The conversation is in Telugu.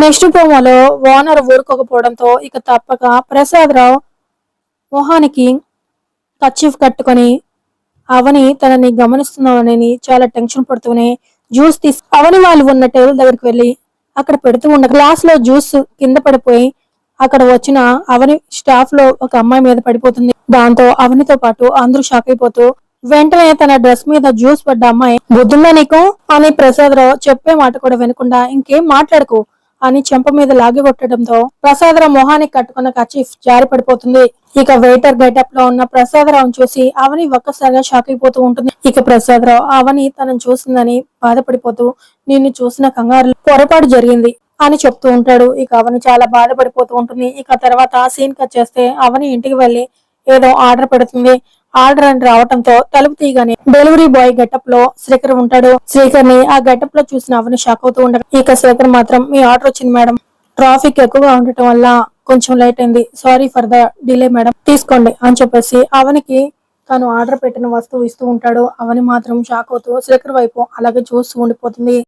నెక్స్ట్ ప్రోమోలో ఓనర్ ఊరుకోకపోవడంతో ఇక తప్పక ప్రసాదరావు మొహానికి కచ్చిఫ్ కట్టుకొని అవని తనని గమనిస్తున్నానని చాలా టెన్షన్ పడుతూనే జ్యూస్ తీసు అవని వాళ్ళు ఉన్న టేబుల్ దగ్గరికి వెళ్ళి అక్కడ పెడుతూ ఉన్న గ్లాస్లో జ్యూస్ కింద పడిపోయి అక్కడ వచ్చిన అవని స్టాఫ్లో ఒక అమ్మాయి మీద పడిపోతుంది. దాంతో అవనితో పాటు అందరూ షాక్ అయిపోతూ వెంటనే తన డ్రెస్ మీద జ్యూస్ పడ్డ అమ్మాయి బుద్ధుందా నీకు? అని ప్రసాదరావు చెప్పే మాట కూడా వినకుండా ఇంకేం మాట్లాడకు. అని చెంప మీద లాగి కొట్టడంతో ప్రసాదరావు మొహానికి కట్టుకున్న కచీఫ్ జారి పడిపోతుంది ఇక వెయిటర్ గెటప్లో ఉన్న ప్రసాదరావును చూసి అవని ఒక్కసారిగా షాక్ అయిపోతూ ఉంటుంది. ఇక ప్రసాదరావు అవని తనను చూసిందని బాధపడిపోతూ నిన్ను చూసిన కంగారు పొరపాటు జరిగింది అని చెప్తూ ఉంటాడు. ఇక అవని చాలా బాధపడిపోతూ ఉంటుంది. ఇక తర్వాత సీన్ కట్ చేస్తే అవని ఇంటికి వెళ్ళి ఏదో ఆర్డర్ పెడుతుంది. ఆర్డర్ అని రావటంతో తలుపు తీయగానే డెలివరీ బాయ్ గెటప్లో శ్రీకర్ ఉంటాడు. శ్రీకర్ని ఆ గెటప్లో చూసిన అవని షాక్ అవుతూ ఉంటాడు ఇక శ్రీకర్ మాత్రం మీ ఆర్డర్ వచ్చింది మేడం. ట్రాఫిక్ ఎక్కువగా ఉండటం వల్ల కొంచెం లేట్ అయింది. Sorry for the delay madam. తీసుకోండి అని చెప్పేసి అవనికి తను ఆర్డర్ పెట్టిన వస్తువు ఇస్తూ ఉంటాడు. అవని మాత్రం షాక్ అవుతూ శ్రీకర్ వైపు అలాగే చూస్తూ ఉండిపోతుంది.